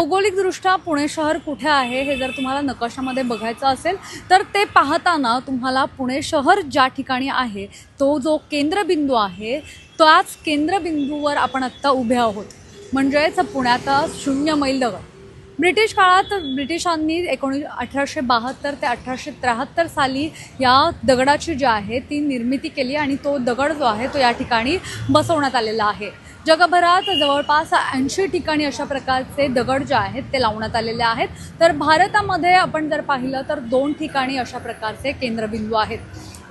भौगोलिकदृष्ट्या पुणे शहर कुठे आहे हे जर तुम्हाला नकाशामध्ये बघायचं असेल तर ते पाहताना तुम्हाला पुणे शहर ज्या ठिकाणी आहे तो जो केंद्रबिंदू आहे त्याच केंद्रबिंदूवर आपण आत्ता उभे आहोत. म्हणजेच पुण्याचा शून्य मैल दगड. ब्रिटिश काळात ब्रिटिशांनी एकोणी अठराशे बहात्तर ते अठराशे त्र्याहत्तर साली या दगडाची जी आहे ती निर्मिती केली आणि तो दगड जो आहे तो या ठिकाणी बसवण्यात आलेला आहे. जगभरात जवळपास ऐंशी ठिकाणी अशा प्रकारचे दगड जे आहेत ते लावण्यात आलेले आहेत. तर भारतामध्ये आपण जर पाहिलं तर दोन ठिकाणी अशा प्रकारचे केंद्रबिंदू आहेत.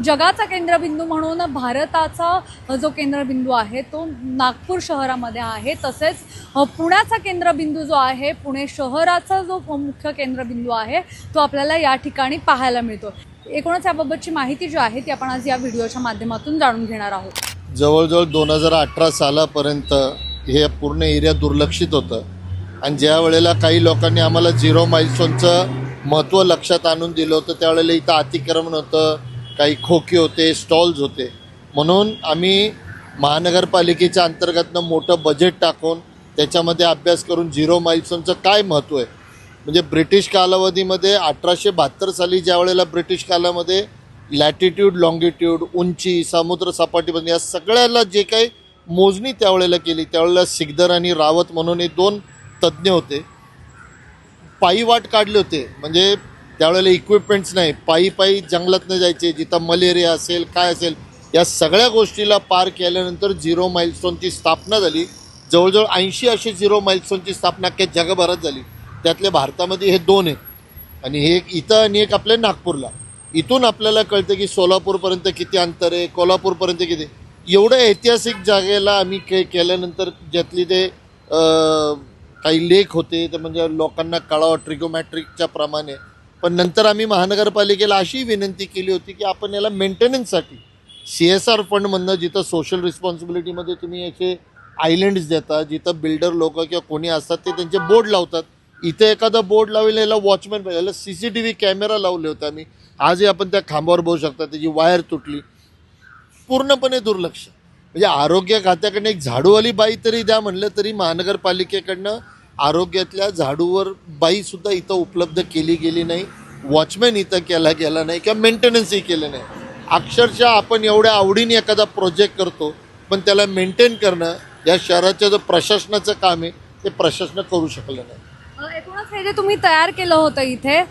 जगाचा केंद्रबिंदू म्हणून भारताचा जो केंद्रबिंदू आहे तो नागपूर शहरामध्ये आहे. तसेच पुण्याचा केंद्रबिंदू जो आहे पुणे शहराचा जो मुख्य केंद्रबिंदू आहे तो आपल्याला या ठिकाणी पाहायला मिळतो. एकूणच याबाबतची माहिती जी आहे ती आपण आज या व्हिडिओच्या माध्यमातून जाणून घेणार आहोत. जवळजवळ दोन हजार अठरा सालापर्यंत हे पूर्ण एरिया दुर्लक्षित होतं. आणि ज्या वेळेला काही लोकांनी आम्हाला झिरो माइलस्टोनचं महत्त्व लक्षात आणून दिलं होतं त्यावेळेला इथं अतिक्रमण होतं. काही खोके होते स्टॉल्स होते. म्हणून आम्ही महानगरपालिकेच्या अंतर्गतनं मोठं बजेट टाकून त्याच्यामध्ये अभ्यास करून झिरो माइलस्टोनचं काय महत्त्व आहे? म्हणजे ब्रिटिश कालावधीमध्ये अठराशे बहात्तर साली ज्या वेळेला ब्रिटिश कालामध्ये लॅटिट्यूड लॉंगिट्यूड उंची समुद्र सपाटीमध्ये या सगळ्याला जे काही मोजणी त्यावेळेला केली त्यावेळेला सिकदर आणि रावत म्हणून हे दोन तज्ज्ञ होते. पायी वाट काढले होते. म्हणजे त्यावेळेला इक्विपमेंट्स नाही. पायी पायी जंगलातनं जायचे जिथं मलेरिया असेल काय असेल या सगळ्या गोष्टीला पार केल्यानंतर झिरो माइलस्टोनची स्थापना झाली. जवळजवळ ऐंशी अशी झिरो माइलस्टोनची स्थापना अख्ख्या जगभरात झाली. त्यातले भारतामध्ये हे दोन आहेत. आणि हे एक इथं आणि एक आपल्या नागपूरला. इथून आपल्याला कळतं की सोलापूरपर्यंत किती अंतर आहे कोल्हापूरपर्यंत किती एवढं ऐतिहासिक जागेला आम्ही के केल्यानंतर ज्यातली ते काही लेख होते ते म्हणजे लोकांना कळावं ट्रिगोमॅट्रिकच्या प्रमाणे. पण नंतर आम्ही महानगरपालिकेला अशी विनंती केली होती की आपण याला मेंटेनन्ससाठी सी एस आर फंडमधनं जिथं सोशल रिस्पॉन्सिबिलिटीमध्ये तुम्ही याचे आयलँड्स देता जिथं बिल्डर लोक किंवा कोणी असतात ते त्यांचे बोर्ड लावतात. इथे एखादा बोर्ड लावेल याला वॉचमॅन पाहिजे. याला C C T V camera लावले होते आम्ही. आजही आपण त्या खांबावर बघू शकता त्याची वायर तुटली. पूर्णपणे दुर्लक्ष. म्हणजे आरोग्य खात्याकडनं एक झाडूवाली बाई तरी द्या म्हणलं तरी महानगरपालिकेकडनं आरोग्यातल्या झाडूवर बाईसुद्धा इथं उपलब्ध केली गेली नाही वॉचमॅन इथं केला गेला नाही किंवा मेंटेनन्सही केलं नाही. अक्षरशः आपण एवढ्या आवडीने एखादा प्रोजेक्ट करतो पण त्याला मेंटेन करणं या शहराचं जो प्रशासनाचं काम आहे ते प्रशासन करू शकलं नाही. हे जे तुम्ही तयार केलं होतं इथे.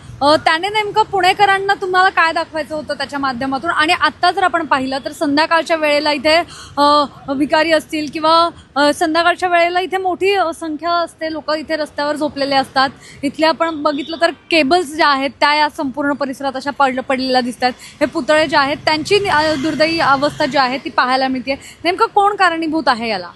त्याने नेमकं पुणेकरांना तुम्हाला काय दाखवायचं होतं त्याच्या माध्यमातून? आणि आत्ता जर आपण पाहिलं तर संध्याकाळच्या वेळेला इथे भिकारी असतील किंवा संध्याकाळच्या वेळेला इथे मोठी संख्या असते. लोक इथे रस्त्यावर झोपलेले असतात. इथले आपण बघितलं तर केबल्स ज्या आहेत त्या या संपूर्ण परिसरात अशा पड पडलेल्या दिसतात. हे पुतळे जे आहेत त्यांची दुर्दैवी अवस्था जी आहे ती पाहायला मिळते. नेमकं कोण कारणीभूत आहे याला?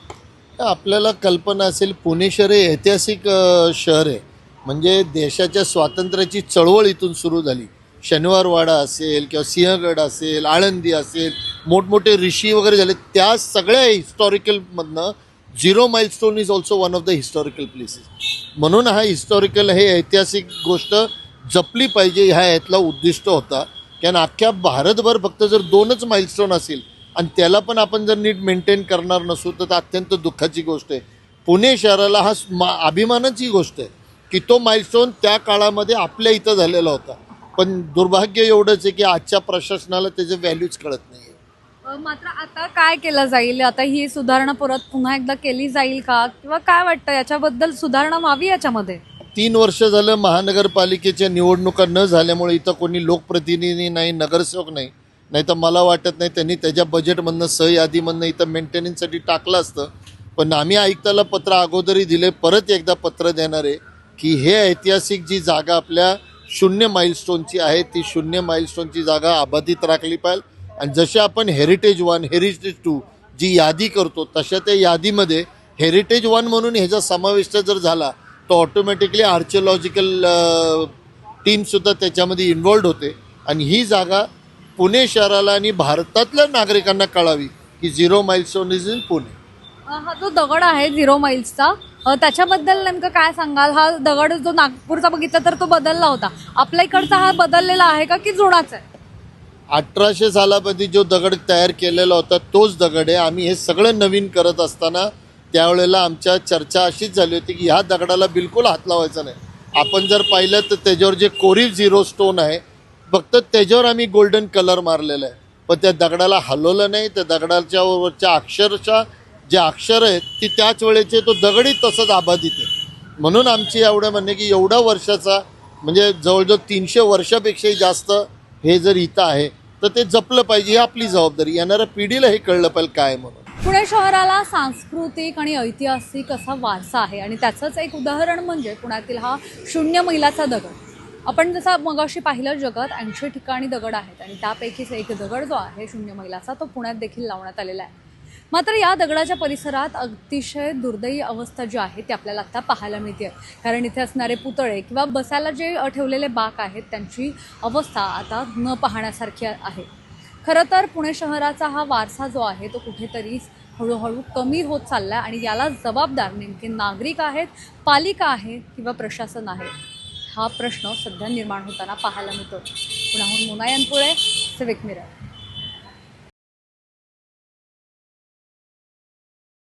आपल्याला कल्पना असेल पुणे शहर हे ऐतिहासिक शहर आहे. म्हणजे देशाच्या स्वातंत्र्याची चळवळ इथून सुरू झाली. शनिवारवाडा असेल किंवा सिंहगड असेल आळंदी असेल मोठमोठे ऋषी वगैरे झाले त्या सगळ्या हिस्टॉरिकलमधनं zero milestone is also one of the historical places म्हणून हा हिस्टॉरिकल हे ऐतिहासिक गोष्ट जपली पाहिजे ह्या यातला उद्दिष्ट होता. कारण अख्ख्या भारतभर फक्त जर दोनच माइलस्टोन असेल आणि त्याला पण आपण जर नीट मेंटेन करणार नसू तर अत्यंत दुःखाची गोष्ट आहे. पुणे शहराला हा मा अभिमानाची गोष्ट आहे. की तो माइलस्टोन त्या काळामध्ये आपल्या इथं झालेला होता. पण दुर्भाग्य एवढंच आहे की आजच्या प्रशासनाला त्याचे व्हॅल्यूज कळत नाही मात्र आता काय केलं जाईल? आता ही सुधारणा परत पुन्हा एकदा केली जाईल का? किंवा काय वाटतं? याच्याबद्दल सुधारणा व्हावी याच्यामध्ये? तीन वर्ष झालं महानगरपालिकेच्या निवडणुका न झाल्यामुळे इथं कोणी लोकप्रतिनिधी नाही नगरसेवक नाही. नाही तर मला वाटत नाही त्यांनी त्याच्या बजेटमधनं सहयादीमधनं इथं मेंटेनन्ससाठी टाकलं असतं. पण आम्ही आयुक्ताला पत्र अगोदरही दिले परत एकदा पत्र देणार. आहे की हे ऐतिहासिक जी जागा आपल्या शून्य माइलस्टोनची आहे ती शून्य माइलस्टोनची जागा अबाधित राखली पाहिजे. आणि जसे आपण हेरिटेज वन हेरिटेज टू जी यादी करतो तशा त्या यादीमध्ये हेरिटेज वन म्हणून ह्याचा समाविष्ट जर झाला तो ऑटोमॅटिकली आर्चिओलॉजिकल टीमसुद्धा त्याच्यामध्ये इन्वॉल्ड होते. आणि ही जागा पुणे शहराला आणि भारतातल्या नागरिकांना कळावी की zero milestone is in Pune. हा जो दगड आहे झिरो माइल्सचा त्याच्याबद्दल नेमकं काय सांगाल? हा दगड जो नागपूरचा बघितला तर तो बदलला होता. आपल्या इकडचा हा बदललेला आहे का की जुनाच आहे? अठराशे सालामध्ये जो दगड तयार केलेला होता तोच दगड आहे. आम्ही हे सगळं नवीन करत असताना त्यावेळेला आमच्या चर्चा अशीच झाली होती की ह्या दगडाला बिलकुल हात लावायचा नाही. आपण जर पाहिलं तर त्याच्यावर जे कोरीव झिरो स्टोन आहे फक्त त्याच्यावर आम्ही गोल्डन कलर मारलेला आहे. पण त्या दगडाला हलवलं नाही त्या दगडाच्या वरच्या अक्षरशः जे अक्षर आहेत ती त्याच वेळेचे तो दगडी तसंच आबाधित आहे. म्हणून आमची एवढं म्हणणे की एवढा वर्षाचा म्हणजे जवळजवळ तीनशे वर्षापेक्षाही जास्त हे जर इथं आहे तर ते जपलं पाहिजे ही आपली जबाबदारी. येणाऱ्या पिढीला हे कळलं पाहिजे काय म्हणून. पुणे शहराला सांस्कृतिक आणि ऐतिहासिक असा वारसा आहे आणि त्याचंच एक उदाहरण म्हणजे पुण्यातील हा शून्य मैलाचा दगड. आपण जसा मगाशी पाहिलं जगात ऐंशी ठिकाणी दगड आहेत आणि त्यापैकीच एक दगड जो आहे शून्य मैलाचा तो पुण्यात देखील लावण्यात आलेला आहे. मात्र या दगडाच्या परिसरात अतिशय दुर्दैवी अवस्था जी आहे ती आपल्याला आता पाहायला मिळते कारण इथे असणारे पुतळे किंवा बसायला जे ठेवलेले बाक आहेत त्यांची अवस्था आता न पाहण्यासारखी आहे. खरं तर पुणे शहराचा हा वारसा जो आहे तो कुठेतरी हळूहळू कमी होत चालला आहे आणि याला जबाबदार नेमके नागरिक आहेत पालिका आहे किंवा प्रशासन आहे हा प्रश्न सध्या निर्माण होताना पाहायला मिळतो पुण्याहून मुनायनपुळे सिविक मिरर